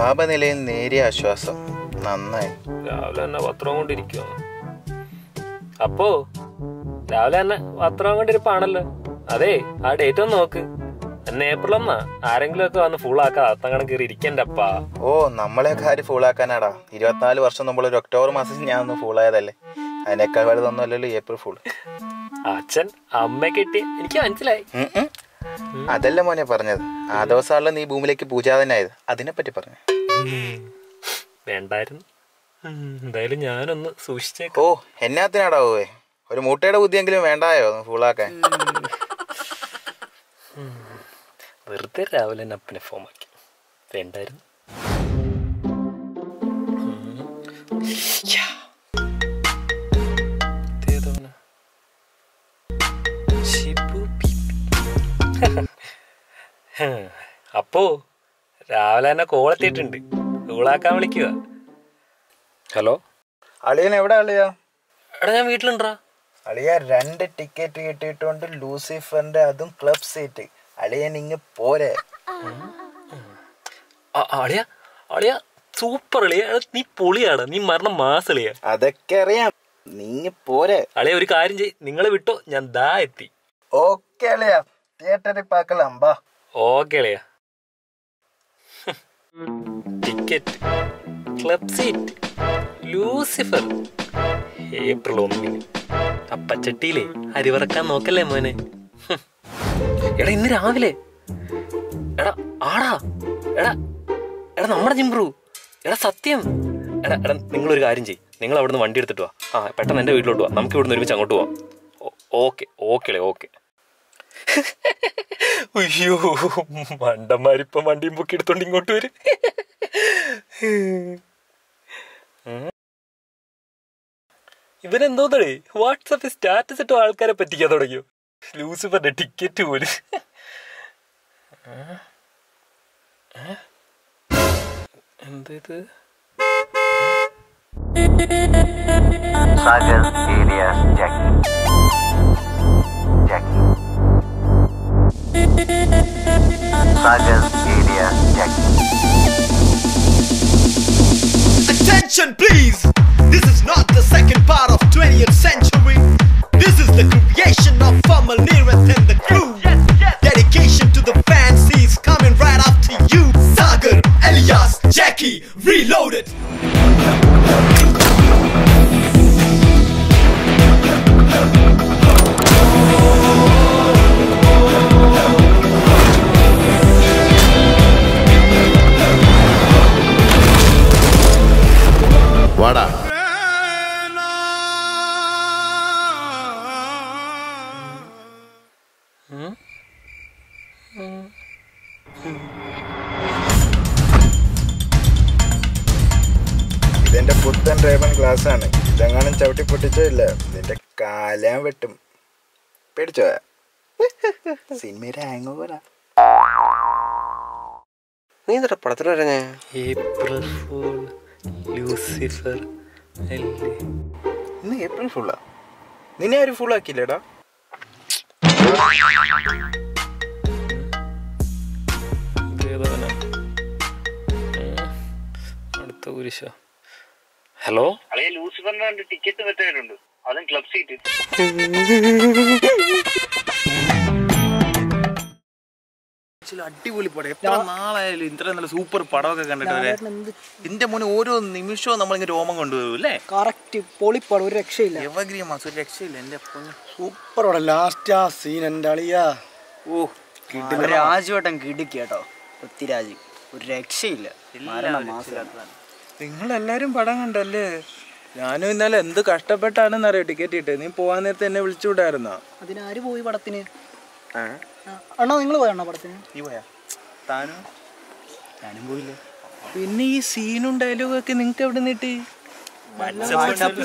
താപനിലയിൽ നേരിയ ആശ്വാസം. നന്നായി. രാവിലെ തന്നെ പത്രം കൊണ്ടിരിക്കുവാണ് അപ്പോ രാവിലെ തന്നെ പത്രം കൊണ്ടിരിപ്പാണല്ലോ. അതെ ആ ഡേറ്റ് ഒന്ന് നോക്ക്. എന്നെ ഏപ്രിൽ ഒന്നാ ആരെങ്കിലും ഒക്കെ വന്ന് ഫുൾ ആക്കാ അത്തം കണക്ക് ഇരിക്കണ്ട അപ്പാ ഓ നമ്മളെയൊക്കെ ആര് ഫുള്ളാക്കാനാടാ ഇരുപത്തിനാല് വർഷം നമ്മൾ ഒരു ഒക്ടോബർ മാസത്തിൽ ഞാൻ ഒന്ന് ഫുള്ളായതല്ലേ അതിനേക്കാൾ വലുതൊന്നും അല്ലല്ലോ ഏപ്രിൽ ഫുൾ അച്ഛൻ അമ്മ കിട്ടി. എനിക്ക് മനസ്സിലായി. അതല്ല മോനെ പറഞ്ഞത്. ആ ദിവസമാണല്ലോ നീ ഭൂമിയിലേക്ക് പൂജാതനായത്. അതിനെപ്പറ്റി പറഞ്ഞു. വേണ്ടായിരുന്നു. എന്തായാലും ഞാനൊന്ന് സൂക്ഷിച്ചേക്ക. ഓ എന്നാത്തിനാടാവേ ഒരു മുട്ടയുടെ ബുദ്ധിയെങ്കിലും വേണ്ടായോ? ഫുള്ളാക്കാൻ വെറുതെ രാവിലെ തന്നെ അപ്പനെ ഫോം ആക്കി. വേണ്ടായിരുന്നു? അപ്പോ രാവിലെ തന്നെ കോളെത്തിയിട്ടുണ്ട് കൂളാക്കാൻ വിളിക്കുക ഹലോ അളിയൻ എവിടെ അളിയാ? എടാ ഞാൻ വീട്ടിലുണ്ടാ അളിയ രണ്ട് ടിക്കറ്റ് കിട്ടിയിട്ടുണ്ട് ലൂസിഫറിന്റെ അതും ക്ലബ് സീറ്റ് അളിയൻ ഇങ്ങ് പോരെ. അളിയ അളിയ സൂപ്പർ അളിയ. നീ പൊളിയാണ് നീ മരണം മാസളിയ അതൊക്കെ അറിയാം. നീ ഇങ്ങ് പോരെ. അളിയ ഒരു കാര്യം ചെയ് നിങ്ങളെ വിട്ടോ ഞാൻ ദാ എത്തി. ഓക്കെ അളിയ. തിയേറ്ററിൽ പാക്കലാം ബാ ഓക്കെ അളിയ. Ticket club seat Lucifer April ഒന്നിന്. അപ്പച്ചട്ടിയിലെ അരിവറക്കാൻ നോക്കല്ലേ മോനെ? എടാ ഇന്ന് രാവിലെ. എടാ ആടാ. എടാ എടാ നമ്മുടെ ജിംബ്രു എടാ സത്യം. എടാ എടാ നിങ്ങളൊരു കാര്യം ചെയ്യ്. നിങ്ങൾ അവിടുന്ന് വണ്ടി എടുത്തിട്ട് വാ. ആ പെട്ടെന്ന് എന്റെ വീട്ടിലോട്ട് വാ. നമുക്ക് ഇവിടുന്ന് ഒരുമിച്ച് അങ്ങോട്ട് പോവാം. Okay okay okay. അയ്യോ മണ്ടന്മാരിപ്പം വണ്ടിയും പൊക്കി എടുത്തോണ്ട് ഇങ്ങോട്ട് വരും. ഇവനെന്തോന്നടേ? വാട്സപ്പിൽ സ്റ്റാറ്റസ് ഇട്ടോ ആൾക്കാരെ പറ്റിക്കാൻ തുടങ്ങിയോ? ലൂസിഫറിന്റെ ടിക്കറ്റ് പോലും. എന്താ ഇത് Sagar alias Jackie. Jackie. Attention please! This is not the second part of 20th century. This is the creation of Nirath and the crew. ഇതെന്റെ പുത്തൻ ഡ്രൈവൻ ഗ്ലാസ് ആണ് ഇതെങ്ങാനും ചവിട്ടി പൊട്ടിച്ചോ ഇല്ല ഇതിന്റെ കാലാൻ വെട്ടും. പേടിച്ചോ? സിനിമയുടെ ഹാങ് ഓവറാ നീ എന്താ പടത്തിൽ പറഞ്ഞേ ഏപ്രിൽ ഫൂൾ ലൂസിഫർ അല്ലേ? ഇന്ന് ഏപ്രിൽ ഫുള്ളാ നിന്നെ ആരും ഫുള്ളാക്കിയില്ലേടാ. അടുത്ത കുരിശ ഹലോ? അളിയ ലൂസിഫറിന് രണ്ട് ടിക്കറ്റ് മെത്തേഡുണ്ട് അതും ക്ലബ് സീറ്റ് അടിപൊളി പടം. എത്ര നാളായാലും ഇത്ര നല്ല സൂപ്പർ പടമൊക്കെ കണ്ടിട്ട് എന്റെ മോനെ ഓരോ നിമിഷവും നമ്മളിങ്ങനെ രോമം കൊണ്ടുവരും അല്ലേ? കറക്റ്റ് പൊളിപ്പടം ഒരു രക്ഷയില്ല. എവഗ്രീ മാസം ഒരു രക്ഷയില്ല എന്റെ. സൂപ്പർ പടം ലാസ്റ്റ് ആ സീൻ എന്റെ അളിയാ? ഓ രാജുവട്ടം കിടുക്കി കേട്ടോ. പൃഥ്വിരാജ് ഒരു രക്ഷയില്ല. നിങ്ങൾ എല്ലാരും പടം കണ്ടല്ലേ? ഞാനും ഇന്നലെ എന്ത് കഷ്ടപ്പെട്ടാണെന്നറിയോ ടിക്കറ്റ് കിട്ടിയത് നീ പോവാൻ നേരത്തെ എന്നെ വിളിച്ചുവിടായിരുന്നോ? അതിനാര് പോയി പടത്തിന്? ആ, അണ്ണാ നിങ്ങൾ പോയണ്ണ പടത്തിന്? നീ പോയാ? താനും? ഞാനും പോയില്ലേ. പിന്നെ ഈ സീനും ഡയലോഗൊക്കെ ഒക്കെ നിങ്ങക്ക് എവിടെ വാട്സാപ്പ് വാട്സാപ്പിൽ